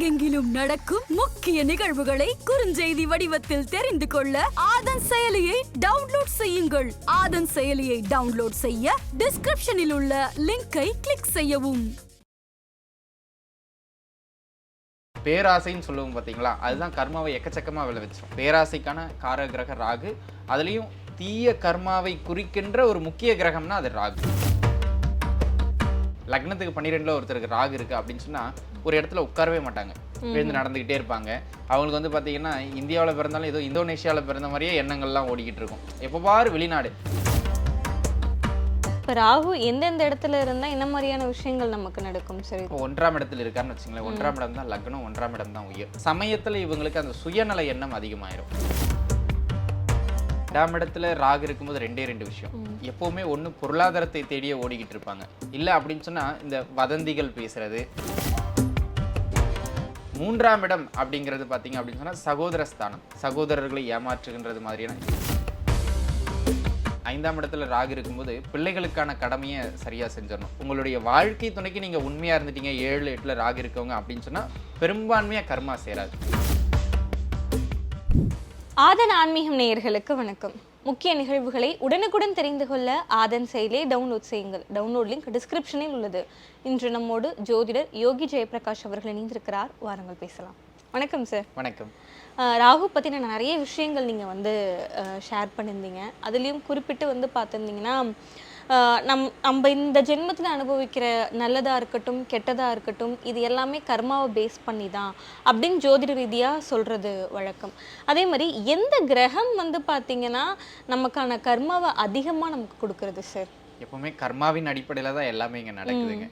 உலகெங்கிலும் நடக்கும் முக்கிய நிகழ்வுகளை குறுஞ்செய்தி வடிவத்தில் தெரிந்து கொள்ள ஆதன் செயலியை டவுன்லோட் செய்யுங்கள். ஆதன் செயலியை டவுன்லோட் செய்ய டிஸ்கிரிப்ஷனில் உள்ள லிங்கை கிளிக் செய்யவும். பேராசைன்னு சொல்லுவோம் பார்த்தீங்களா? அதுதான் கர்மாவை எக்கச்சக்கமாக விளைவிச்சோம் பேராசைக்கான கார கிரக ராகு அதுலேயும் தீய கர்மாவை குறிக்கின்ற ஒரு முக்கிய கிரகம்னா அது ராகு. லக்னத்துக்கு பன்னிரெண்டில் ஒருத்தருக்கு ராகு இருக்கு அப்படின்னு சொன்னா ஒரு இடத்துல உட்காரவே மாட்டாங்க. எழுந்து நடந்துக்கிட்டே இருப்பாங்க. அவங்களுக்கு வந்து பார்த்தீங்கன்னா இந்தியாவில் பிறந்தாலும் ஏதோ இந்தோனேஷியாவில் பிறந்த மாதிரியே எண்ணங்கள்லாம் ஓடிக்கிட்டு இருக்கும். எப்போ பாரு வெளிநாடு. இப்போ ராகு எந்தெந்த இடத்துல இருந்தா என்ன மாதிரியான விஷயங்கள் நமக்கு நடக்கும் சரி? இப்போ ஒன்றாம் இடத்துல இருக்காருன்னு வச்சுங்களேன். ஒன்றாம் இடம் தான் லக்னம் ஒன்றாம் இடம் தான் உயர். சமயத்தில் இவங்களுக்கு அந்த சுயநல எண்ணம் அதிகமாயிரும். ரெண்டாம் இடத்துல ராகு இருக்கும்போது ரெண்டே ரெண்டு விஷயம். எப்பவுமே ஒண்ணு பொருளாதாரத்தை தேடியே ஓடிக்கிட்டு இருப்பாங்க. இல்ல அப்படின்னு சொன்னா இந்த வதந்திகள் பேசுறது. மூன்றாம் இடம் அப்படிங்கிறது பாத்தீங்க அப்படின்னு சொன்னா சகோதர ஸ்தானம். சகோதரர்களை ஏமாற்றுகின்றது மாதிரியான ஐந்தாம் இடத்துல ராகு இருக்கும்போது பிள்ளைகளுக்கான கடமையை சரியா செஞ்சிடணும். உங்களுடைய வாழ்க்கை துணைக்கு நீங்க உண்மையா இருந்துட்டீங்க. ஏழு எட்டுல ராகு இருக்கவங்க அப்படின்னு சொன்னா பெரும்பான்மையா கர்மா சேராது. ஆதன் ஆன்மீகம் நேயர்களுக்கு வணக்கம். முக்கிய நிகழ்வுகளை உடனுக்குடன் தெரிந்து கொள்ள ஆதன் செயலியை டவுன்லோட் செய்யுங்கள். டவுன்லோட் லிங்க் டிஸ்கிரிப்ஷனில் உள்ளது. இன்று நம்மோடு ஜோதிடர் யோகி ஜெயபிரகாஷ் அவர்கள் இணைந்திருக்கிறார். வாருங்கள் பேசலாம். வணக்கம் சார் வணக்கம். ராகு பற்றின நிறைய விஷயங்கள் நீங்கள் வந்து ஷேர் பண்ணியிருந்தீங்க. அதுலேயும் குறிப்பிட்டு வந்து பார்த்துருந்தீங்கன்னா நம் நம்ம இந்த ஜென்மத்தில் அனுபவிக்கிற நல்லதாக இருக்கட்டும் கெட்டதாக இருக்கட்டும் இது எல்லாமே கர்மாவை பேஸ் பண்ணி தான் அப்படின்னு ஜோதிட ரீதியாக சொல்கிறது வழக்கம். அதே மாதிரி எந்த கிரகம் வந்து பார்த்தீங்கன்னா நமக்கான கர்மாவை அதிகமாக நமக்கு கொடுக்கறது சார் எப்பவுமே கர்மாவின் அடிப்படையில தான் எல்லாமே இங்க நடக்குதுங்க.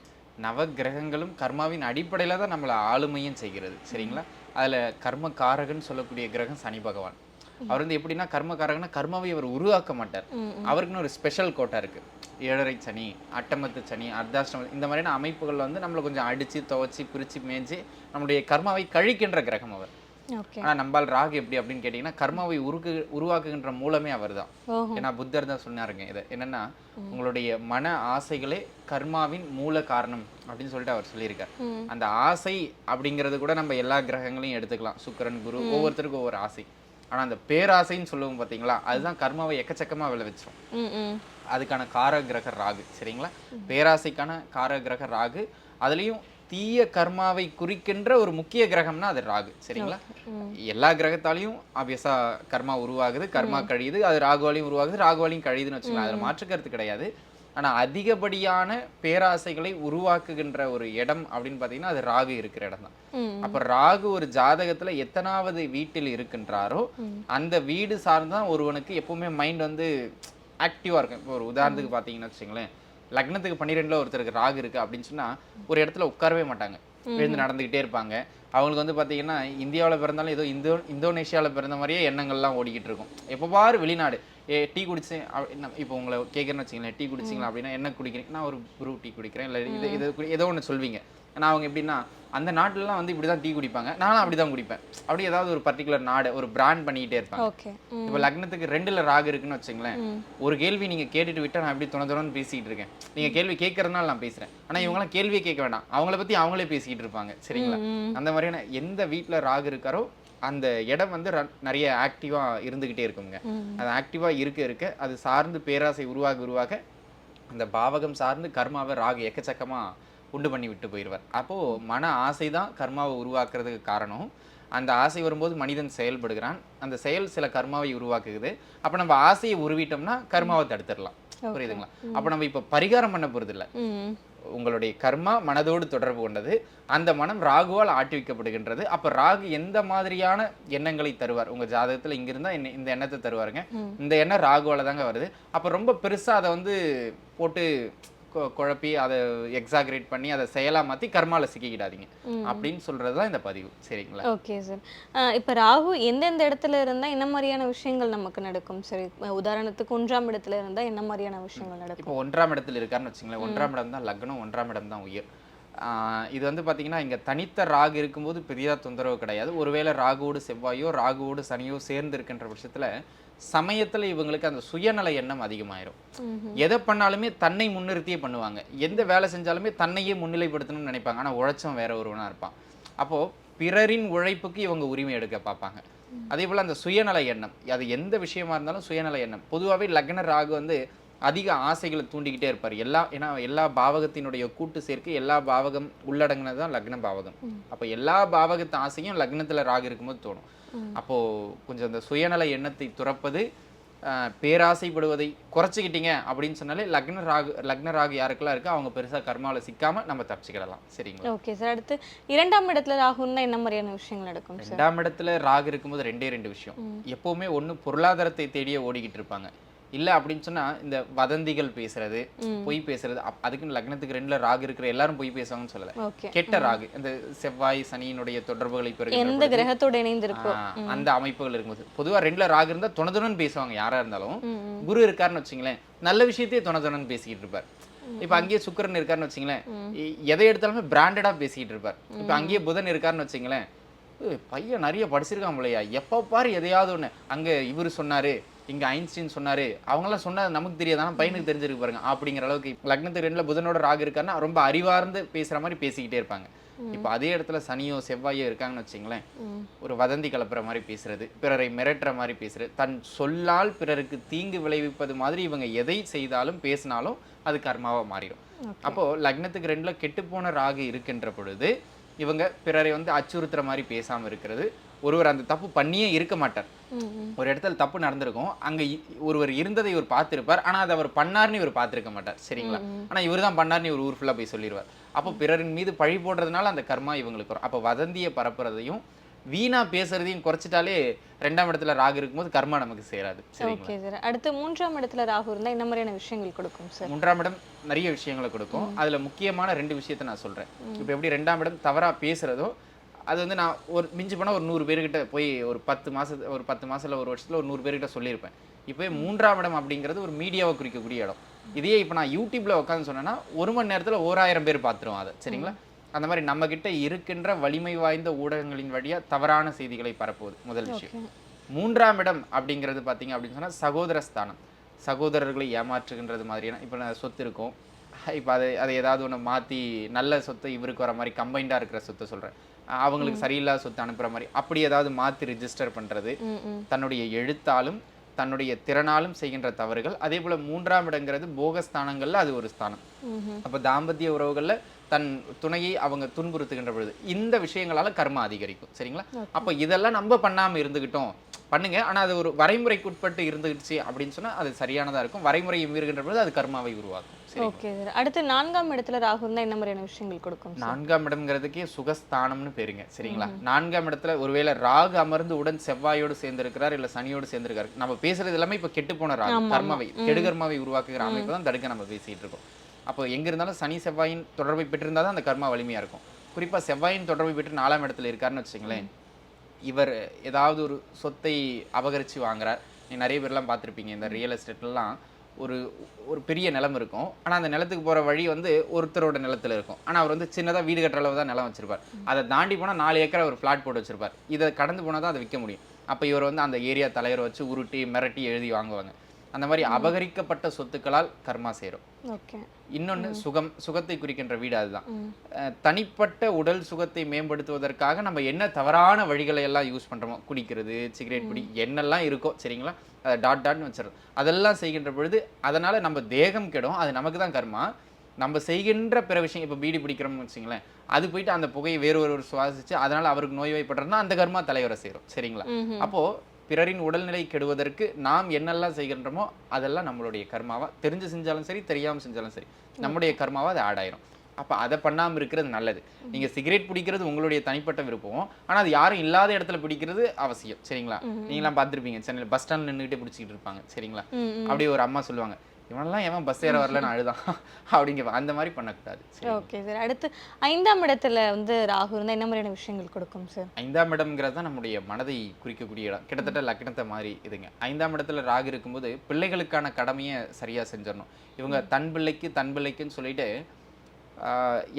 நவ கிரகங்களும் கர்மாவின் அடிப்படையில தான் நம்மளை ஆளுமையும் செய்கிறது சரிங்களா? அதுல கர்ம காரகன் சொல்லக்கூடிய கிரகம் சனி பகவான். அவர் வந்து எப்படின்னா கர்ம காரகன்னா கர்மாவை அவர் உருவாக்க மாட்டார். அவருக்குன்னு ஒரு ஸ்பெஷல் கோட்டா இருக்கு. ஏழரை சனி அட்டமத்து சனி அர்த்தாஷ்டம இந்த மாதிரியான அமைப்புகள் வந்து நம்மளை கொஞ்சம் அடிச்சு துவைச்சி பிரிச்சு மேய்ஞ்சி நம்மளுடைய கர்மாவை கழிக்கின்ற கிரகம் அவர். ஆனா நம்பால் ராகு எப்படி அப்படின்னு கேட்டிங்கன்னா கர்மாவை உருக்கு உருவாக்குகின்ற மூலமே அவர்தான். ஓஹோ. ஏன்னா புத்தர் தான் சொன்னாருங்க இதை. என்னன்னா உங்களுடைய மன ஆசைகளே கர்மாவின் மூல காரணம் அப்படின்னு சொல்லிட்டு அவர் சொல்லியிருக்கார். அந்த ஆசை அப்படிங்கிறது கூட நம்ம எல்லா கிரகங்களையும் எடுத்துக்கலாம். சுக்கிரன் குரு ஒவ்வொருத்தருக்கும் ஒவ்வொரு ஆசை. ஆனா அந்த பேராசைன்னு சொல்லுவோம் பாத்தீங்களா? அதுதான் கர்மாவை எக்கச்சக்கமா விளைவிச்சோம் ம் ம். அதுக்கான கார கிரக ராகு சரிங்களா? பேராசைக்கான கார கிரக ராகு அதுலயும் தீய கர்மாவை குறிக்கின்ற ஒரு முக்கிய கிரகம்னா அது ராகு சரிங்களா? எல்லா கிரகத்தாலையும் ஆப்வியஸா கர்மா உருவாகுது கர்மா கழியுது அது ராகுவாலையும் உருவாகுது ராகுவாலையும் கழியுதுன்னு வச்சுக்கலாம் அதுல மாற்று கருத்து கிடையாது. ஆனா அதிகப்படியான பேராசைகளை உருவாக்குகின்ற ஒரு இடம் அப்படின்னு பாத்தீங்கன்னா அது ராகு இருக்கிற இடம் தான். அப்ப ராகு ஒரு ஜாதகத்துல எத்தனாவது வீட்டில் இருக்கின்றாரோ அந்த வீடு சார்ந்தான் ஒருவனுக்கு எப்பவுமே மைண்ட் வந்து ஆக்டிவா இருக்கும். இப்போ ஒரு உதாரணத்துக்கு பாத்தீங்கன்னா வச்சுங்களேன் லக்னத்துக்கு பன்னிரெண்டுல ஒருத்தருக்கு ராகு இருக்கு அப்படின்னு சொன்னா ஒரு இடத்துல உட்காரவே மாட்டாங்க. எழுந்து நடந்துக்கிட்டே இருப்பாங்க. அவங்களுக்கு வந்து பாத்தீங்கன்னா இந்தியாவில் பிறந்தாலும் ஏதோ இந்தோ இந்தோனேஷியாவில் பிறந்த மாதிரியே எண்ணங்கள்லாம் ஓடிக்கிட்டு இருக்கும். எப்போ பாரு வெளிநாடு. ஏ டீ குடிச்சேன் என்ன- இப்போ உங்களை கேட்குறேன்னு வச்சுங்களேன் டீ குடிச்சிங்களா அப்படின்னா என்ன குடிக்கிறீங்க? நான் ஒரு ப்ரூ டீ குடிக்கிறேன். இல்லை இது இது ஏதோ ஒன்று சொல்வீங்க. ஆனால் அவங்க எப்படின்னா அந்த நாட்டுலலாம் வந்து இப்படி தான் டீ குடிப்பாங்க. நானும் அப்படி தான் குடிப்பேன். அப்படி ஏதாவது ஒரு பர்டிகுலர் நாடு ஒரு பிராண்ட் பண்ணிக்கிட்டே இருப்பாங்க. இப்போ லக்னத்துக்கு ரெண்டுல ராகு இருக்குன்னு வச்சுங்களேன் ஒரு கேள்வி நீங்க கேட்டுட்டு விட்டா நான் எப்படி துணை பேசிட்டு இருக்கேன். நீங்க கேள்வி கேட்கறதுனால நான் பேசுறேன். ஆனா இவங்கலாம் கேள்வியே கேட்க வேண்டாம் அவங்கள பத்தி அவங்களே பேசிக்கிட்டு இருப்பாங்க. சரிங்களா? அந்த மாதிரியான எந்த வீட்ல ராகு இருக்காரோ அந்த இடம் வந்து நிறைய ஆக்டிவா இருந்துகிட்டே இருக்குங்க. அது ஆக்டிவா இருக்க இருக்க அது சார்ந்து பேராசை உருவாக உருவாக அந்த பாவகம் சார்ந்து கர்மாவை ராகு எக்கச்சக்கமா உண்டு பண்ணி விட்டு போயிடுவார். அப்போ மன ஆசை தான் கர்மாவை உருவாக்குறதுக்கு காரணம். அந்த ஆசை வரும்போது மனிதன் செயல்படுகிறான். அந்த செயல் சில கர்மாவை உருவாக்குது. அப்ப நம்ம ஆசையை உருவிட்டோம்னா கர்மாவை தடுத்துடலாம். புரியுதுங்களா? அப்ப நம்ம இப்ப பரிகாரம் பண்ண போறது இல்ல உங்களுடைய கர்மா மனதோடு தொடர்பு கொண்டது. அந்த மனம் ராகுவால் ஆட்டுவிக்கப்படுகின்றது அப்ப ராகு எந்த மாதிரியான எண்ணங்களை தருவார்? உங்க ஜாதகத்துல இங்க இருந்தா என்ன- இந்த எண்ணத்தை தருவாருங்க. இந்த எண்ணம் ராகுவால தாங்க வருது. அப்ப ரொம்ப பெருசா அதை வந்து போட்டு குழப்பி அதை எக்ஸாகரேட் பண்ணி அதை செயலா மாத்தி கர்மால சிக்கிக்கிடாதீங்க. அப்படின்னு சொல்றதுதான் இந்த பதிவு. சரிங்களா? Okay sir. இப்போ ராகு எந்தெந்த இடத்துல இருந்தால் என்ன மாதிரியான விஷயங்கள் நமக்கு நடக்கும்? சரி உதாரணத்துக்கு ஒன்றாம் இடத்துல இருந்தால் என்ன மாதிரியான விஷயங்கள் நடக்கும்? இப்போ ஒன்றாம் இடத்துல இருக்காருன்னு வச்சுங்களேன் ஒன்றாம் இடம் தான் லக்னம் ஒன்றாம் இடம் தான் உயிர். இது வந்து பாத்தீங்கன்னா இங்க தனித்த ராகு இருக்கும்போது பெரிதா தொந்தரவு கிடையாது. ஒருவேளை ராகுவோடு செவ்வாயோ ராகுவோடு சனியோ சேர்ந்து இருக்கின்ற பட்சத்துல சமயத்துல இவங்களுக்கு அந்த சுயநல எண்ணம் அதிகமாயிரும். எதை பண்ணாலுமே தன்னை முன்னிறுத்தியே பண்ணுவாங்க. எந்த வேலை செஞ்சாலுமே தன்னையே முன்னிலைப்படுத்தணும்னு நினைப்பாங்க. ஆனா உழைச்சம் வேற ஒருவனா இருப்பான். அப்போ பிறரின் உழைப்புக்கு இவங்க உரிமை எடுக்க பார்ப்பாங்க. அதே போல அந்த சுயநல எண்ணம் அது எந்த விஷயமா இருந்தாலும் சுயநல எண்ணம். பொதுவாகவே லக்ன ராகு வந்து அதிக ஆசைகளை தூண்டிக்கிட்டே இருப்பார். எல்லா ஏன்னா எல்லா பாவகத்தினுடைய கூட்டு சேர்க்கை எல்லா பாவகம் உள்ளடங்கினது தான் லக்ன பாவகம். அப்போ எல்லா பாவகத்து ஆசையும் லக்னத்துல ராகு இருக்கும்போது தோணும். அப்போ கொஞ்சம் அந்த சுயநல எண்ணத்தை துறப்பது பேராசைப்படுவதை குறைச்சிக்கிட்டீங்க அப்படின்னு சொன்னாலே லக்ன ராகு லக்ன ராகு யாருக்கெல்லாம் இருக்கோ அவங்க பெருசா கர்மாவில் சிக்காம நம்ம தப்பிச்சுக்கிடலாம். சரிங்களா? Okay sir. அடுத்து இரண்டாம் இடத்துல ராகுன்னா என்ன மாதிரியான விஷயங்கள் நடக்கும் ரெண்டாம் இடத்துல ராகு இருக்கும்போது ரெண்டே ரெண்டு விஷயம். எப்பவுமே ஒண்ணு பொருளாதாரத்தை தேடியே ஓடிக்கிட்டு இருப்பாங்க. இல்ல அப்படின்னு சொன்னா இந்த வதந்திகள் பேசுறது பொய் பேசுறது அதுக்குன்னு லக்னத்துக்கு ரெண்டுல ராகு இருக்கிற எல்லாரும் பொய் பேசுவாங்கன்னு சொல்லல. கெட்ட ராகு இந்த செவ்வாய் சனியினுடைய தொடர்புகளை பெறுகின்ற எந்த கிரகத்தோட இணைந்திருக்கோ. அந்த அமைப்புகள் இருக்கும்போது. பொதுவா ரெண்டுல ராகு இருந்தா துணதுணன்னு பேசுவாங்க யாரா இருந்தாலும். குரு இருக்காருன்னு வச்சுங்களேன் நல்ல விஷயத்தையே துணதுணன்னு பேசிக்கிட்டு இருப்பார். இப்ப அங்கேயே சுக்கிரன் இருக்காருன்னு வச்சுங்களேன் எதை எடுத்தாலுமே பிராண்டடா பேசிக்கிட்டு இருப்பார். இப்ப அங்கேயே புதன் இருக்காருன்னு வச்சுங்களேன் "ஏய், பையன் நிறைய படிச்சிருக்கான் போலயா எப்ப பாரு எதையாவது ஒண்ணு. அங்க இவரு சொன்னாரு இங்க ஐன்ஸ்டீன் சொன்னாரு. அவங்கெல்லாம் சொன்னது நமக்கு தெரியாது பையனுக்கு தெரிஞ்சிருக்கு பாருங்க. அப்படிங்கிற அளவுக்கு லக்னத்துக்கு ரெண்டுல புதனோட ராகு இருக்காருன்னா ரொம்ப அறிவார்ந்து பேசுற மாதிரி பேசிக்கிட்டே இருப்பாங்க. இப்ப அதே இடத்துல சனியோ செவ்வாயோ இருக்காங்கன்னு வச்சுங்களேன். ஒரு வதந்தி கலப்புற மாதிரி பேசுறது பிறரை மிரட்டுற மாதிரி பேசுறது தன் சொல்லால் பிறருக்கு தீங்கு விளைவிப்பது மாதிரி இவங்க எதை செய்தாலும் பேசினாலும் அது கர்மாவா மாறிடும். அப்போ லக்னத்துக்கு ரெண்டுல கெட்டுப்போன ராகு இருக்கின்ற பொழுது இவங்க பிறரை வந்து அச்சுறுத்துற மாதிரி பேசாம இருக்கிறது ஒருவர் அந்த தப்பு பண்ணியே இருக்க மாட்டார். ஒரு இடத்துல தப்பு நடந்திருக்கும். அங்க ஒருவர் இருந்ததை இவர் பார்த்திருப்பார். ஆனா அதை அவர் பண்ணார்னு இவர் பார்த்திருக்க மாட்டார். சரிங்களா? ஆனா இவர் தான் பண்ணார்னு இவர் ஊர் ஃபுல்லா போய் சொல்லிடுவார் அப்போ பிறரின் மீது பழி போடுறதுனால அந்த கர்மா இவங்களுக்கு வரும். அப்போ வதந்தியை பரப்புறதையும் வீணா பேசுறதையும் குறைச்சிட்டாலே ரெண்டாம் இடத்துல ராகு இருக்கும்போது கர்மா நமக்கு சேராது. Okay sir. அடுத்து மூன்றாம் இடத்துல ராகு இருந்தா என்ன மாதிரியான விஷயங்கள் கொடுக்கும் சார் மூன்றாம் இடம் நிறைய விஷயங்களை கொடுக்கும். அதுல முக்கியமான ரெண்டு விஷயத்தை நான் சொல்றேன். இப்போ எப்படி ரெண்டாம் இடம் தவறா பேசுறதோ அது வந்து நான் ஒரு மிஞ்சி போனா ஒரு நூறு பேர்கிட்ட போய் ஒரு பத்து மாசத்து ஒரு பத்து மாசத்துல ஒரு வருஷத்துல ஒரு நூறு பேர்கிட்ட சொல்லியிருப்பேன். இப்போ மூன்றாம் இடம் அப்படிங்கிறது ஒரு மீடியாவை குறிக்கக்கூடிய இடம். இதையே இப்போ நான் யூடியூப்ல உட்காந்து சொன்னேன்னா ஒரு மணி நேரத்துல ஓராயிரம் பேர் பார்த்துருவோம் அதை சரிங்களா? அந்த மாதிரி நம்ம கிட்ட இருக்கின்ற வலிமை வாய்ந்த ஊடகங்களின் வழியா தவறான செய்திகளை பரப்புவது முதல் விஷயம். மூன்றாம் இடம் அப்படிங்கிறது பார்த்தீங்க அப்படின்னு சொன்னா சகோதர ஸ்தானம். சகோதரர்களை ஏமாற்றுகின்றது மாதிரியான இப்போ நான் சொத்து இருக்கும். இப்போ அதை அதை ஏதாவது ஒன்று மாற்றி நல்ல சொத்து இவருக்கு வர மாதிரி கம்பைண்டாக இருக்கிற சொத்தை சொல்கிறேன் அவங்களுக்கு சரியில்லாத சொத்து அனுப்புகிற மாதிரி அப்படி ஏதாவது மாற்றி ரிஜிஸ்டர் பண்ணுறது. தன்னுடைய எழுத்தாலும் தன்னுடைய திறனாலும் செய்கின்ற தவறுகள் அதே போல மூன்றாம் இடங்கிறது போகஸ்தானங்கள்ல அது ஒரு ஸ்தானம். அப்ப தாம்பத்திய உறவுகள்ல தன் துணையை அவங்க துன்புறுத்துகின்ற பொழுது இந்த விஷயங்களால கர்மா அதிகரிக்கும். சரிங்களா? அப்ப இதெல்லாம் நம்ம பண்ணாம இருந்துகிட்டோம். பண்ணுங்க. ஆனா அது ஒரு வரைமுறைக்குட்பட்டு இருந்துகிடுச்சு அப்படின்னு சொன்னா அது சரியானதா இருக்கும். வரைமுறையை மீறுகின்ற பொழுது அது கர்மாவை உருவாக்கும். சரி ஓகே. சார் அடுத்து நான்காம் இடத்துல ராகு இருந்தா என்ன மாதிரியான விஷயங்கள் கொடுக்கும் நான்காம் இடம்ங்கிறதுக்கே சுகஸ்தானம்னு பேருங்க. சரிங்களா? நான்காம் இடத்துல ஒருவேளை ராகு அமர்ந்து உடன் செவ்வாயோடு சேர்ந்திருக்கிறார் இல்ல சனியோடு சேர்ந்திருக்காரு. நம்ம பேசுறது எல்லாமே இப்ப கெட்டு போன ராகு கர்மாவை கெடுகர்மாவை உருவாக்குகிற அமைப்பு தான் தடுக்க நம்ம பேசிட்டு இருக்கோம். அப்போ எங்கே இருந்தாலும் சனி செவ்வாயின் தொடர்பை பெற்றிருந்தால் தான் அந்த கர்மா வலிமையாக இருக்கும். குறிப்பாக செவ்வாயின் தொடர்பை பெற்று நாலாம் இடத்துல இருக்காருன்னு வச்சுங்களேன் இவர் ஏதாவது ஒரு சொத்தை அபகரிச்சு வாங்குறார். நீ நிறைய பேர்லாம் பார்த்துருப்பீங்க இந்த ரியல் எஸ்டேட்லாம் ஒரு ஒரு பெரிய நிலம் இருக்கும். ஆனால் அந்த நிலத்துக்கு போகிற வழி வந்து ஒருத்தரோட நிலத்தில் இருக்கும். ஆனால் அவர் வந்து சின்னதாக வீடு கட்டுற அளவு தான் நிலம் வச்சிருப்பார். அதை தாண்டி போனால் நாலு ஏக்கர் ஒரு ஃப்ளாட் போட்டு வச்சிருப்பார். இதை கடந்து போனால் தான் அதை விற்க முடியும். அப்போ இவர் வந்து அந்த ஏரியா தலைவரை வச்சு உருட்டி மிரட்டி எழுதி வாங்குவாங்க. அந்த மாதிரி அபகரிக்கப்பட்ட சொத்துக்களால் கர்மா சேரும். ஓகே. இன்னொன்னு சுகம் சுகத்தை குறிக்கின்ற வீடு அதுதான். தனிப்பட்ட உடல் சுகத்தை மேம்படுத்துவதற்காக நம்ம என்ன தவறான வழிகளை எல்லாம் யூஸ் பண்றோமோ குடிக்கிறது சிகரெட் பிடி என்னெல்லாம் இருக்கோ சரிங்களா? அதை டாட் டாட்னு வச்சிடறோம். அதெல்லாம் செய்கின்ற பொழுது அதனால நம்ம தேகம் கெடும். அது நமக்கு தான் கர்மா. நம்ம செய்கின்ற பிற விஷயம் இப்போ பீடி பிடிக்கிறோம்னு வச்சுங்களேன். அது போயிட்டு அந்த புகையை வேறு ஒருவர் சுவாசிச்சு அதனால அவருக்கு நோய்வாய்ப்படுறதுனா அந்த கர்மா தலைவரை சேரும் சரிங்களா? ம்ஹும். பிறரின் உடல்நிலை கெடுவதற்கு நாம் என்னெல்லாம் செய்கின்றோமோ அதெல்லாம் நம்மளுடைய கர்மாவா? தெரிஞ்சு செஞ்சாலும் சரி தெரியாம செஞ்சாலும் சரி நம்முடைய கர்மாவா அது ஆட் ஆயிரும். அப்ப அதை பண்ணாம இருக்கிறது நல்லது. நீங்க சிகரெட் பிடிக்கிறது உங்களுடைய தனிப்பட்ட விருப்பம். ஆனா அது யாரும் இல்லாத இடத்துல பிடிக்கிறது அவசியம். சரிங்களா? நீங்களாம் பார்த்திருப்பீங்க சென்னையில் பஸ் ஸ்டாண்ட் நின்றுக்கிட்டே பிடிச்சிக்கிட்டு இருப்பாங்க. சரிங்களா. அப்படியே ஒரு அம்மா சொல்லுவாங்க இவனெல்லாம் எவன் பஸ் ஏற வரலன்னு அழுதான். அப்படிங்க அந்த மாதிரி பண்ணக்கூடாது. சரி. ஓகே சார் அடுத்து ஐந்தாம் இடத்துல வந்து ராகு இருந்தா என்ன மாதிரியான விஷயங்கள் கொடுக்கும் சார் ஐந்தாம் இடம்ங்கிறது தான் நம்முடைய மனதை குறிக்கக்கூடிய இடம். கிட்டத்தட்ட லக்னத்தை மாதிரி இதுங்க. ஐந்தாம் இடத்துல ராகு இருக்கும்போது பிள்ளைகளுக்கான கடமையை சரியா செஞ்சிடணும். இவங்க தன் பிள்ளைக்கு தன் பிள்ளைக்குன்னு சொல்லிட்டு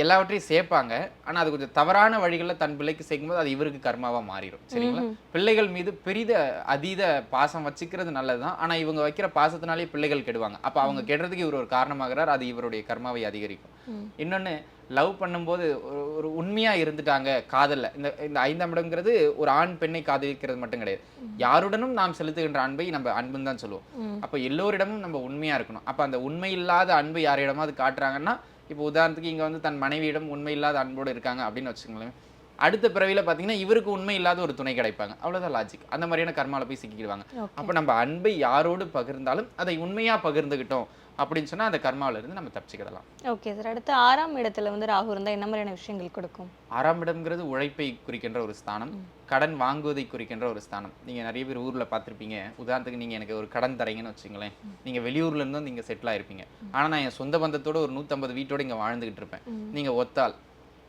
எல்லாவற்றையும் சேர்ப்பாங்க. ஆனா அது கொஞ்சம் தவறான வழிகளில் தன் பிள்ளைக்கு சேர்க்கும்போது அது இவருக்கு கர்மாவா மாறிடும். சரிங்களா? பிள்ளைகள் மீது பெரித அதீத பாசம் வச்சுக்கிறது நல்லதுதான். ஆனா இவங்க வைக்கிற பாசத்தினாலே பிள்ளைகள் கெடுவாங்க. அப்ப அவங்க கெடுறதுக்கு இவர் ஒரு காரணமாகிறார். அது இவருடைய கர்மாவை அதிகரிக்கும். இன்னொன்னு லவ் பண்ணும்போது ஒரு ஒரு உண்மையா இருந்துட்டாங்க காதல்ல. இந்த இந்த ஐந்தாம் இடம்ங்கிறது ஒரு ஆண் பெண்ணை காதலிக்கிறது மட்டும் கிடையாது. யாருடனும் நாம் செலுத்துகின்ற அன்பை நம்ம அன்புன்னு தான் சொல்லுவோம். அப்ப எல்லோரிடமும் நம்ம உண்மையா இருக்கணும். அப்ப அந்த உண்மை இல்லாத அன்பு யாரிடமாவது காட்டுறாங்கன்னா இப்போ உதாரணத்துக்கு இங்க வந்து தன் மனைவியிடம் உண்மை இல்லாத அன்போடு இருக்காங்க அப்படின்னு வச்சுக்கோங்களேன். அடுத்த பிறவியில பாத்தீங்கன்னா இவருக்கு உண்மை இல்லாத ஒரு துணை கிடைப்பாங்க. அவ்வளவுதான் லாஜிக் அந்த மாதிரியான கர்மால போய் சிக்கிடுவாங்க அப்ப நம்ம அன்பை யாரோடு பகிர்ந்தாலும் அதை உண்மையா பகிர்ந்துகிட்டோம். அப்படின்னு சொன்னா அந்த கர்மாவில இருந்து நம்ம தப்பிச்சுக்கிடலாம். ஓகே சார் அடுத்து ஆறாம் இடத்துல வந்து ராகு இருந்தா என்ன மாதிரியான விஷயங்கள் கொடுக்கும்? ஆறாம் இடம்ங்கிறது உழைப்பை குறிக்கின்ற ஒரு ஸ்தானம் கடன் வாங்குவதை குறிக்கின்ற ஒரு ஸ்தானம். நீங்க நிறைய பேர் ஊர்ல பார்த்திருப்பீங்க. உதாரணத்துக்கு நீங்க எனக்கு ஒரு கடன் தரீங்கன்னு வச்சுங்களேன் நீங்க வெளியூர்ல இருந்து வந்து இங்க செட்டில் ஆயிருப்பீங்க ஆனா நான் என் சொந்த பந்தத்தோட ஒரு நூத்தம்பது வீட்டோட இங்க வாழ்ந்துகிட்டு இருப்பேன். நீங்க ஒத்தாள்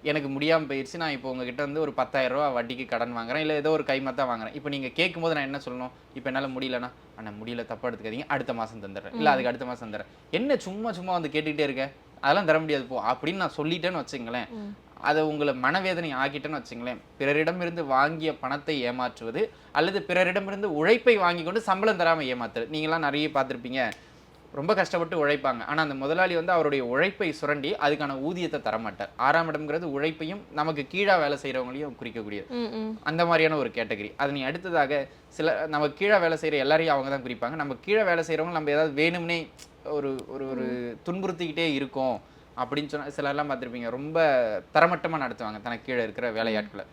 எனக்கு முடியாம போயிடுச்சு நான் இப்போ உங்ககிட்ட வந்து ஒரு பத்தாயிரம் ரூபாய் வட்டிக்கு கடன் வாங்குறேன். இல்ல ஏதோ ஒரு கைமாத்தா வாங்குறேன். இப்போ நீங்க கேட்கும்போது நான் என்ன சொல்லணும்? இப்போ என்னால முடியலன்னா அண்ணா முடியல தப்பா எடுத்துக்காதீங்க. அடுத்த மாசம் தந்துடுறேன். இல்ல அதுக்கு அடுத்த மாசம் தந்துடுறேன். என்ன சும்மா சும்மா வந்து கேட்டுக்கிட்டே இருக்க? அதெல்லாம் தர முடியாது. போ அப்படின்னு நான் சொல்லிட்டேன்னு வச்சுங்களேன். அதை உங்களை மனவேதனை ஆக்கிட்டேன்னு வச்சுங்களேன். பிறரிடமிருந்து வாங்கிய பணத்தை ஏமாற்றுவது அல்லது பிறரிடமிருந்து உழைப்பை வாங்கி கொண்டு சம்பளம் தராம ஏமாத்துறது. நீங்களாம் நிறைய பார்த்திருப்பீங்க. ரொம்ப கஷ்டப்பட்டு உழைப்பாங்க. ஆனா அந்த முதலாளி வந்து அவருடைய உழைப்பை சுரண்டி அதுக்கான ஊதியத்தை தரமாட்டார். ஆறாம் இடம்ங்கிறது உழைப்பையும் நமக்கு கீழா வேலை செய்றவங்களையும் குறிக்கக்கூடியது. அந்த மாதிரியான ஒரு கேட்டகரி. அது நீ அடுத்ததாக சில நம்ம கீழே வேலை செய்யற எல்லாரையும் அவங்க தான் குறிப்பாங்க. நம்ம கீழே வேலை செய்றவங்க நம்ம ஏதாவது வேணும்னே ஒரு ஒரு ஒரு துன்புறுத்திக்கிட்டே இருக்கோம் அப்படின்னு சொன்னா சிலர்லாம் பார்த்திருப்பீங்க. ரொம்ப தரமட்டமா நடத்துவாங்க தனக்கு கீழே இருக்கிற வேலையாட்களை.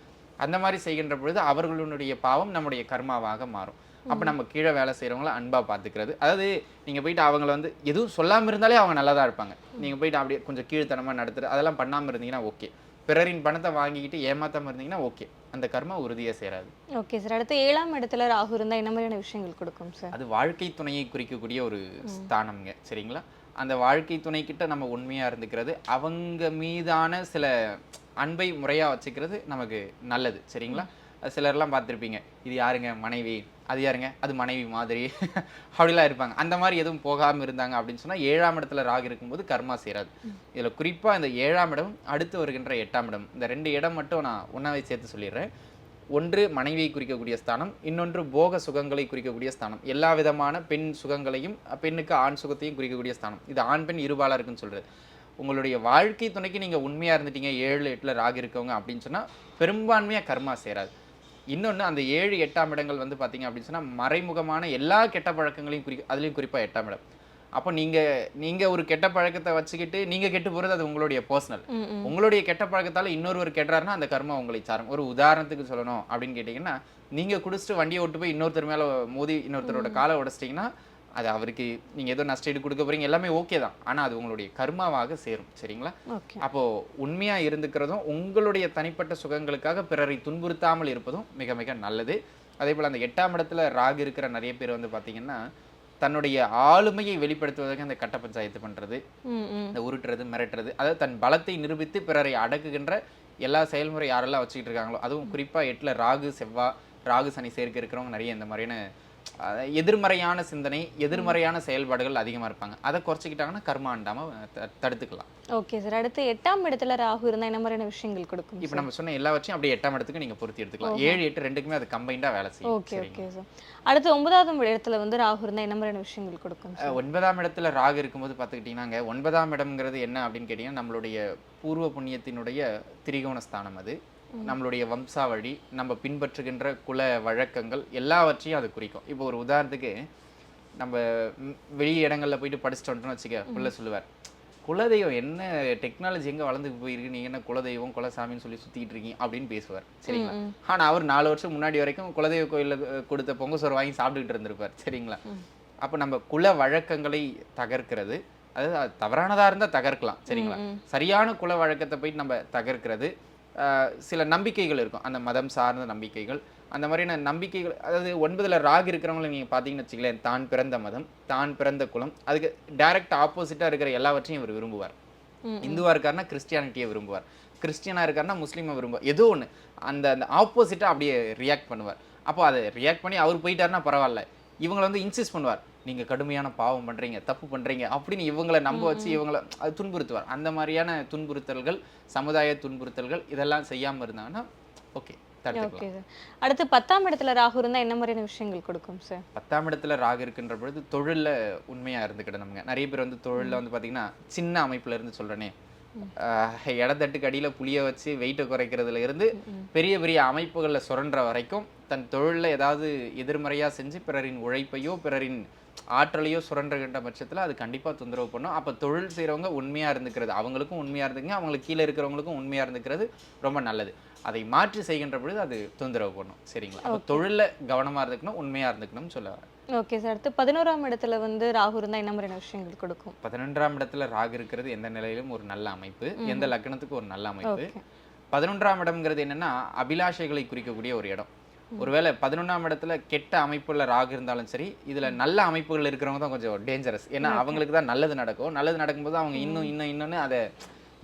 அந்த மாதிரி செய்கின்ற பொழுது அவர்களுடைய பாவம் நம்முடைய கர்மாவாக மாறும். அப்ப நம்ம கீழே வேலை செய்றவங்கள அன்பா பாத்துக்கிறது. அதாவது நீங்க போயிட்டு அவங்கள வந்து எதுவும் சொல்லாம இருந்தாலே அவங்க நல்லா தான் இருப்பாங்க நீங்க போயிட்டு அப்படியே கொஞ்சம் கீழ்த்தனமா நடத்துறது அதெல்லாம் பண்ணாம இருந்தீங்கன்னா ஓகே. பிறரின் பணத்தை வாங்கிக்கிட்டு ஏமாத்தாம இருந்தீங்கன்னா ஓகே. அந்த கர்மா உறுதியா சேராது. Okay sir. அடுத்து ஏழாம் இடத்துல ராகு இருந்தா என்ன மாதிரியான விஷயங்கள் கொடுக்கும் சார்? அது வாழ்க்கை துணையை குறிக்கக்கூடிய ஒரு ஸ்தானம்ங்க. சரிங்களா? அந்த வாழ்க்கை துணை கிட்ட நம்ம உண்மையா இருந்துக்கிறது அவங்க மீதான சில அன்பை முறையா வச்சுக்கிறது நமக்கு நல்லது. சரிங்களா? சிலர்லாம் பார்த்துருப்பீங்க. இது யாருங்க? மனைவி. அது யாருங்க? அது மனைவி மாதிரி. அப்படிலாம் இருப்பாங்க. அந்த மாதிரி எதுவும் போகாமல் இருந்தாங்க அப்படின்னு சொன்னால் ஏழாம் இடத்துல ராகு இருக்கும்போது கர்மா சேராது இதில் குறிப்பாக இந்த ஏழாம் இடம் அடுத்து வருகின்ற எட்டாம் இடம். இந்த ரெண்டு இடம் மட்டும் நான் ஒன்னாவே சேர்த்து சொல்லிடுறேன். ஒன்று மனைவியை குறிக்கக்கூடிய ஸ்தானம் இன்னொன்று போக சுகங்களை குறிக்கக்கூடிய ஸ்தானம். எல்லா விதமான பெண் சுகங்களையும் பெண்ணுக்கு ஆண் சுகத்தையும் குறிக்கக்கூடிய ஸ்தானம். இது ஆண் பெண் இருபாலாக இருக்குன்னு சொல்கிறது உங்களுடைய வாழ்க்கை துணைக்கு நீங்கள் உண்மையாக இருந்துட்டீங்க. ஏழு எட்டில் ராகு இருக்கவங்க அப்படின்னு சொன்னால் பெரும்பான்மையாக கர்மா சேராது இன்னொன்று அந்த ஏழு எட்டாம் இடங்கள் வந்து பார்த்தீங்க அப்படின்னு சொன்னா மறைமுகமான எல்லா கெட்ட பழக்கங்களையும் குறி அதுலேயும் குறிப்பாக எட்டாம் இடம். அப்போ நீங்க நீங்க ஒரு கெட்ட பழக்கத்தை வச்சுக்கிட்டு நீங்க கெட்டு போறது அது உங்களுடைய பர்சனல் உங்களுடைய கெட்ட பழக்கத்தால இன்னொருவர் கெட்டுறாருன்னா அந்த கர்மா உங்களை சாரும். ஒரு உதாரணத்துக்கு சொல்லணும் அப்படின்னு கேட்டிங்கன்னா நீங்க குடிச்சிட்டு வண்டியை ஓட்டு போய் இன்னொருத்தர் மேல மோதி இன்னொருத்தரோட காலை உடைச்சிட்டிங்கன்னா அது அவருக்கு நீங்க ஏதோ நஷ்டஈடு கொடுக்க போறீங்க எல்லாமே ஓகே தான். ஆனா அது உங்களுடைய கர்மாவாக சேரும். சரிங்களா? ஓகே அப்போ உண்மையா இருந்துக்கிறதும் உங்களுடைய தனிப்பட்ட சுகங்களுக்காக பிறரை துன்புறுத்தாமல் இருப்பதும் மிக மிக நல்லது. அதே போல அந்த எட்டாம் இடத்துல ராகு இருக்கிற நிறைய பேர் வந்து பாத்தீங்கன்னா தன்னுடைய ஆளுமையை வெளிப்படுத்துவதற்கு அந்த கட்ட பஞ்சாயத்து ம். இந்த உருட்டுறது மிரட்டுறது அதாவது தன் பலத்தை நிரூபித்து பிறரை அடக்குகின்ற எல்லா செயல்முறை யாரெல்லாம் வச்சுக்கிட்டு இருக்காங்களோ அதுவும் குறிப்பா எட்டுல ராகு செவ்வா ராகு சனி சேர்க்கை இருக்கிறவங்க நிறைய இந்த மாதிரியான எதிர்மறையான சிந்தனை எதிர்மறையான செயல்பாடுகள் அதிகமா இருப்பாங்க. அதை குறைச்சிக்கிட்டாங்கன்னா கர்மா அண்டாம த- தடுத்துக்கலாம். Okay sir. அடுத்து எட்டாம் இடத்துல ராகு இருந்தா என்ன மாதிரியான விஷயங்கள் கொடுக்கும் இப்போ நம்ம சொன்ன எல்லாவற்றையும் அப்படியே எட்டாம் இடத்துக்கு நீங்க பொருத்தி எடுத்துக்கலாம். ஏழு எட்டு ரெண்டுக்குமே அது கம்பைண்டா வேலை செய்யும். ஓகே? Okay sir. அடுத்து ஒன்பதாவது இடத்துல வந்து ராகு இருந்தா என்ன மாதிரியான விஷயங்கள் கொடுக்கும் ஒன்பதாம் இடத்துல ராகு இருக்கும்போது பார்த்துக்கிட்டிங்கன்னாங்க ஒன்பதாம் இடம்ங்கிறது என்ன அப்படின்னு கேட்டிங்கன்னா நம்மளுடைய பூர்வ புண்ணியத்தினுடைய திரிகோண ஸ்தானம் அது. நம்மளுடைய வம்சாவழி நம்ம பின்பற்றுகின்ற குல வழக்கங்கள் எல்லாவற்றையும் அது குறிக்கும். இப்போ ஒரு உதாரணத்துக்கு நம்ம வெளி இடங்கள்ல போயிட்டு படிச்சுட்டு வந்துட்டோம்னு வச்சுக்க பிள்ளை சொல்லுவார் குலதெய்வம் என்ன டெக்னாலஜி எங்க வளர்ந்து போயிருக்கு? நீங்க என்ன குலதெய்வம் குலசாமின்னு சொல்லி சுத்திட்டு இருக்கீங்க? அப்படின்னு பேசுவார். சரிங்களா? ஆனா அவர் நாலு வருஷம் முன்னாடி வரைக்கும் குலதெய்வ கோயில்ல கொடுத்த பொங்க சோறு வாங்கி சாப்பிட்டுக்கிட்டு இருந்திருப்பார். சரிங்களா? அப்ப நம்ம குல வழக்கங்களை தகர்க்கிறது அதாவது அது தவறானதா இருந்தா தகர்க்கலாம். சரிங்களா? சரியான குல வழக்கத்தை போயிட்டு நம்ம தகர்க்கிறது சில நம்பிக்கைகள் இருக்கும். அந்த மதம் சார்ந்த நம்பிக்கைகள் அந்த மாதிரியான நம்பிக்கைகள் அதாவது ஒன்பதுல ராகு இருக்கிறவங்களை நீங்க பாத்தீங்கன்னு வச்சுக்கலேன் தான் பிறந்த மதம் தான் பிறந்த குலம் அதுக்கு டைரக்ட் ஆப்போசிட்டா இருக்கிற எல்லாவற்றையும் இவர் விரும்புவார். ம், இந்துவா இருக்காருன்னா கிறிஸ்டியானிட்டியை விரும்புவார். கிறிஸ்டியனா இருக்காருன்னா முஸ்லீமை விரும்புவார். ஏதோ ஒண்ணு அந்த அந்த ஆப்போசிட்டா அப்படியே ரியாக்ட் பண்ணுவார். அப்போ அதை ரியாக்ட் பண்ணி அவர் போயிட்டாருன்னா பரவாயில்ல. இவங்களை வந்து இன்சிஸ்ட் பண்ணுவார். நீங்க கடுமையான பாவம் பண்றீங்க தப்பு பண்றீங்க அப்படின்னு இவங்களை நம்ப வச்சு இவங்களை அது துன்புறுத்துவார். அந்த மாதிரியான துன்புறுத்தல்கள் சமுதாய துன்புறுத்தல்கள் இதெல்லாம் செய்யாம இருந்தாங்கன்னா ஓகே அடுத்து பத்தாம் இடத்துல ராகு இருந்தா என்ன மாதிரியான விஷயங்கள் கொடுக்கும் சார்? பத்தாம் இடத்துல ராகு இருக்கின்ற பொழுது தொழில்ல உண்மையா இருந்துக்கிடணுங்க நிறைய பேர் வந்து தொழில்ல வந்து பாத்தீங்கன்னா சின்ன அமைப்புல இருந்து சொல்றேனே. ஆஹ் இடத்தட்டுக்கு அடியில புளிய வச்சு வெயிட்டை குறைக்கிறதுல இருந்து பெரிய பெரிய அமைப்புகள்ல சுரண்ட வரைக்கும் தன் தொழில்ல ஏதாவது எதிர்மறையா செஞ்சு பிறரின் உழைப்பையோ பிறரின் ஆற்றலையோ சுரண்டுகின்ற பட்சத்துல அது கண்டிப்பா தொந்தரவு பண்ணும். அப்ப தொழில் செய்றவங்க உண்மையா இருந்துக்கிறது அவங்களுக்கும் உண்மையா இருந்துங்க அவங்களுக்கு கீழே இருக்கிறவங்களுக்கும் உண்மையா இருந்துக்கிறது ரொம்ப நல்லது. அதை மாற்றி செய்கின்ற பொழுது அது தொந்தரவு பண்ணும். சரிங்களா? அப்ப தொழில்ல கவனமா இருந்துக்கணும் உண்மையா இருந்துக்கணும்னு சொல்ல ஓகே சார். அடுத்து பதினோராம் இடத்துல வந்து ராகு இருந்தா என்ன மாதிரியான விஷயங்கள் கொடுக்கும்? பதினொன்றாம் இடத்துல ராகு இருக்கிறது எந்த நிலையிலும் ஒரு நல்ல அமைப்பு எந்த லக்னத்துக்கு ஒரு நல்ல அமைப்பு. பதினொன்றாம் இடம்ங்கிறது என்னன்னா அபிலாஷைகளை குறிக்கக்கூடிய ஒரு இடம். ஒருவேளை பதினொன்றாம் இடத்துல கெட்ட அமைப்புள்ள ராகு இருந்தாலும் சரி இதுல நல்ல அமைப்புகள் இருக்கிறவங்க தான் கொஞ்சம் டேஞ்சரஸ் ஏன்னா அவங்களுக்கு தான் நல்லது நடக்கும். நல்லது நடக்கும்போது அவங்க இன்னும் இன்னும் இன்னொன்னு அதை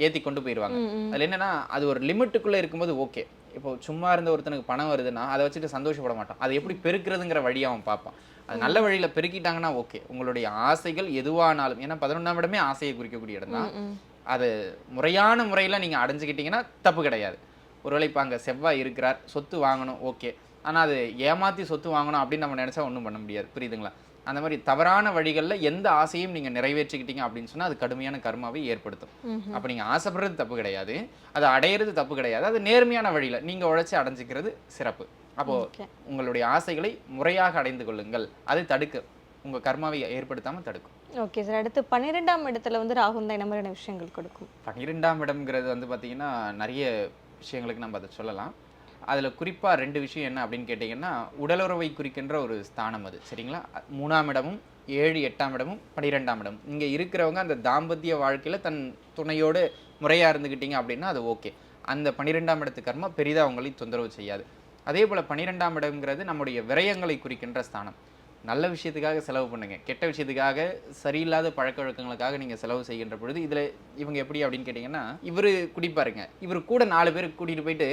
ஏத்தி கொண்டு போயிடுவாங்க அதுல என்னன்னா அது ஒரு லிமிட்டுக்குள்ள இருக்கும்போது ஓகே இப்போ சும்மா இருந்த ஒருத்தனுக்கு பணம் வருதுன்னா அதை வச்சுட்டு சந்தோஷப்பட மாட்டான். அதை எப்படி பெருக்கிறதுங்கிற வழியை அவன் பார்ப்பான். அது நல்ல வழியில பெருக்கிட்டாங்கன்னா ஓகே உங்களுடைய ஆசைகள் எதுவானாலும் ஏன்னா பதினொன்றாம் இடமே ஆசையை குறிக்கக்கூடிய இடம் தான் அது முறையான முறையில் நீங்கள் அடைஞ்சுக்கிட்டீங்கன்னா தப்பு கிடையாது. ஒருவேளை இப்போ அங்கே செவ்வாய் இருக்கிறார் சொத்து வாங்கணும் ஓகே ஆனால் அது ஏமாற்றி சொத்து வாங்கணும் அப்படின்னு நம்ம நினச்சா ஒன்றும் பண்ண முடியாது. புரியுதுங்களா? அந்த மாதிரி தவறான வழிகளில் எந்த ஆசையும் நீங்கள் நிறைவேற்றிக்கிட்டீங்க அப்படின்னு சொன்னால் அது கடுமையான கர்மாவை ஏற்படுத்தும். அப்போ நீங்கள் ஆசைப்படுறது தப்பு கிடையாது. அதை அடையிறது தப்பு கிடையாது. அது நேர்மையான வழியில் நீங்கள் உழைச்சி அடைஞ்சிக்கிறது சிறப்பு. அப்போ ஓகே. உங்களுடைய ஆசைகளை முறையாக அடைந்து கொள்ளுங்கள். அதை தடுக்க. உங்கள் கர்மாவை ஏற்படுத்தாமல் தடுக்கும். Okay sir. அடுத்து பன்னிரெண்டாம் இடத்துல வந்து ராகு இருந்தா என்ன மாதிரியான விஷயங்கள் கொடுக்கும்? பன்னிரெண்டாம் இடம்ங்கிறது வந்து பார்த்தீங்கன்னா நிறைய விஷயங்களுக்கு நம்ம அதை சொல்லலாம். அதில் குறிப்பாக ரெண்டு விஷயம் என்ன அப்படின்னு கேட்டிங்கன்னா உடலுறவை குறிக்கின்ற ஒரு ஸ்தானம் அது. சரிங்களா? மூணாம் இடமும் ஏழு எட்டாம் இடமும் பனிரெண்டாம் இடம் இங்கே இருக்கிறவங்க அந்த தாம்பத்திய வாழ்க்கையில் தன் துணையோடு முறையாக இருந்துக்கிட்டீங்க அப்படின்னா அது ஓகே. அந்த பன்னிரெண்டாம் இடத்து கர்மா பெரிதாக உங்களை தொந்தரவு செய்யாது. அதே போல் பன்னிரெண்டாம் இடம்ங்கிறது நம்முடைய விரயங்களை குறிக்கின்ற ஸ்தானம். நல்ல விஷயத்துக்காக செலவு பண்ணுங்க. கெட்ட விஷயத்துக்காக சரியில்லாத பழக்க வழக்கங்களுக்காக நீங்க செலவு செய்கின்ற பொழுது இதுல இவங்க எப்படி அப்படின்னு கேட்டிங்கன்னா இவரு குடிப்பாருங்க. இவர் கூட நாலு பேர் கூட்டிட்டு போயிட்டு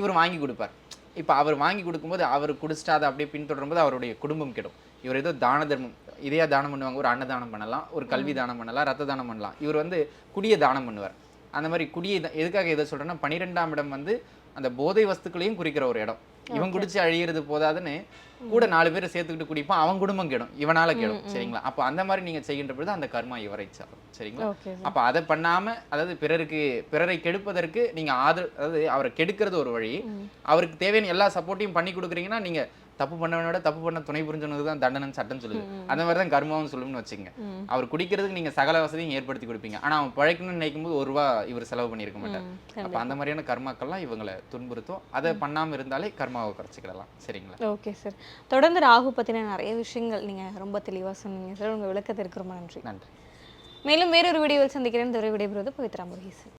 இவர் வாங்கி கொடுப்பார். இப்போ அவர் வாங்கி கொடுக்கும்போது அவர் குடிச்சிட்டு அதை அப்படியே பின்தொடரும் போது அவருடைய குடும்பம் கெடும். இவர் ஏதோ தான தர்மம் இதையா தானம் பண்ணுவாங்க. ஒரு அன்னதானம் பண்ணலாம் ஒரு கல்வி தானம் பண்ணலாம் ரத்த தானம் பண்ணலாம். இவர் வந்து குடிய தானம் பண்ணுவார். அந்த மாதிரி குடியை எதுக்காக எதை சொல்றேன்னா பன்னிரெண்டாம் இடம் வந்து அந்த போதை வஸ்துக்களையும் குறிக்கிற ஒரு இடம். இவன் குடிச்சு அழியிறது போதாதுன்னு கூட நாலு பேரை சேர்த்துக்கிட்டு குடிப்பான் அவன் குடும்பம் கெடும். இவனால கெடும். சரிங்களா? அப்போ அந்த மாதிரி நீங்க செய்கின்ற பொழுது அந்த கர்மா இவரை சாரும். சரிங்களா? அப்ப அதை பண்ணாம அதாவது பிறருக்கு பிறரை கெடுப்பதற்கு நீங்க ஆதரவு அதாவது அவரை கெடுக்கிறது ஒரு வழி. அவருக்கு தேவையான எல்லா சப்போர்ட்டையும் பண்ணி கொடுக்குறீங்கன்னா நீங்க தப்பு பண்ணவனோட தப்பு பண்ண துணை புரிஞ்சவனுக்கு தான் தண்டனைன்னு சட்டம் சொல்லுது. அந்த மாதிரி தான் கர்மாவும் சொல்லும்னு வச்சுங்க அவர் குடிக்கிறதுக்கு நீங்க சகல வசதியும் ஏற்படுத்தி கொடுப்பீங்க. ஆனா அவன் பழைக்கணும்னு நினைக்கும் போது ஒரு ரூபா இவர் செலவு பண்ணியிருக்க மாட்டார். அப்ப அந்த மாதிரியான கர்மாக்கள்லாம் இவங்களை துன்புறுத்தும். அதை பண்ணாம இருந்தாலே கர்மாவை குறைச்சிக்கிடலாம். சரிங்களா? ஓகே சார் தொடர்ந்து ராகு பத்தின நிறைய விஷயங்கள் நீங்க ரொம்ப தெளிவா சொன்னீங்க சார் உங்க விளக்கத்திற்கு ரொம்ப நன்றி. நன்றி. மேலும் வேறொரு வீடியோவில் சந்திக்கிறேன். ஒரு விடைபெறுவது பவித்ரா முருகேசன்.